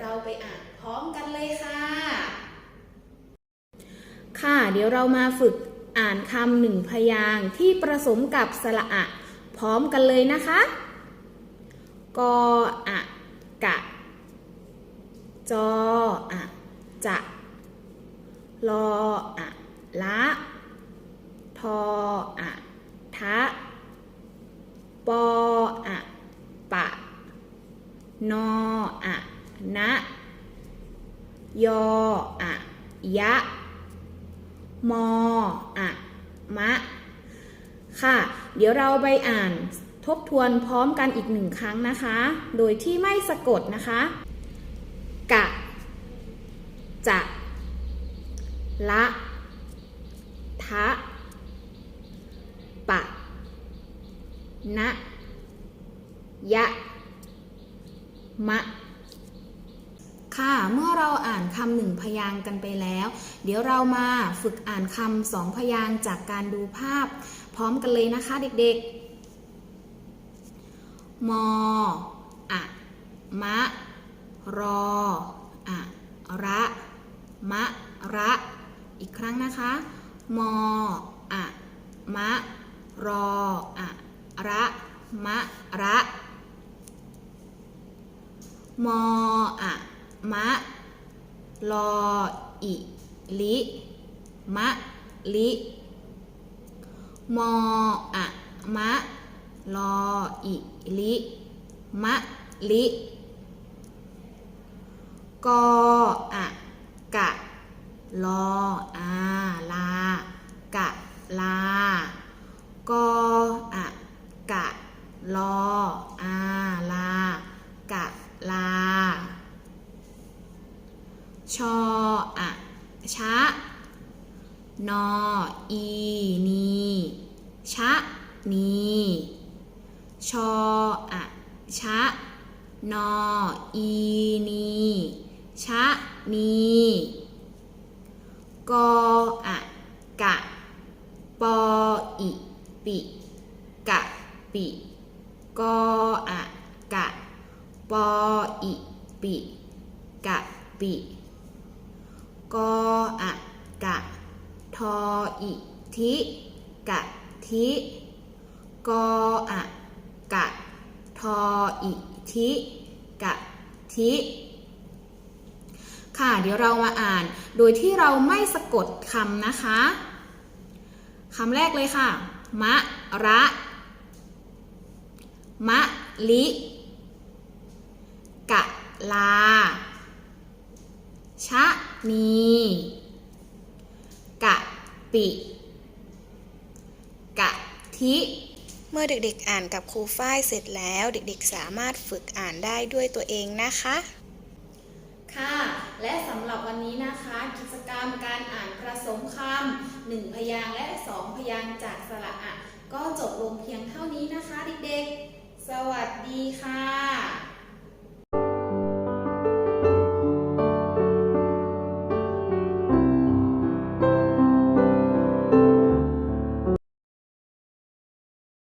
เราไปอ่านพร้อมกันเลยค่ะ ค่ะ เดี๋ยวเรามาฝึกอ่านคำหนึ่งพยางค์ที่ผสมกับสระอะ พร้อมกันเลยนะคะ กออะกะ จออะจะลออะละทออะทะปออะปะ นออะ นะยออะยะ มออะมะ ค่ะ เดี๋ยวเราไปอ่านทบทวนพร้อมกันอีกหนึ่งครั้งนะคะ โดยที่ไม่สะกดนะคะ กะ จะ ละ ทะ ปะ นะ ยะ มะ ค่ะ เมื่อเราอ่านคำหนึ่งพยางกันไปแล้ว เดี๋ยวเรามาฝึกอ่านคำสองพยางจากการดูภาพ พร้อมกันเลยนะคะเด็กๆ มออะมะ รออะระ มะ ระ อีกครั้งนะคะ มออะมะ รออะระ มะ ระมออะ มะลออิลิมะลิมออะมะลออิลิมะลิกออะกะลออาลากะลากออะกะลออาลา กะ ลา ช ออะชะ นอ อี นี ชะ นี ชออะชะ นอ อี นี ชะ นี กออะกะ ปอ อิ ปิ กะ ปิ กออะกะ ปอ อิ ปิ กะ ปิ กออะกะ ทออิทิกะทิกออะกะ ทออิทิกะทิค่ะ เดี๋ยวเรามาอ่าน โดยที่เราไม่สะกดคำนะคะคำแรกเลยค่ะ มะระ มะลิ กะลา ชะนีกะปิ กะทิ เมื่อเด็กๆอ่านกับครูฝ้ายเสร็จแล้วเด็กๆสามารถฝึกอ่านได้ด้วยตัวเองนะคะ ค่ะ และสำหรับวันนี้นะคะ กิจกรรมการอ่านผสมคำหนึ่งพยางค์และสองพยางค์จากสระอะก็จบลงเพียงเท่านี้นะคะเด็กๆ สวัสดีค่ะ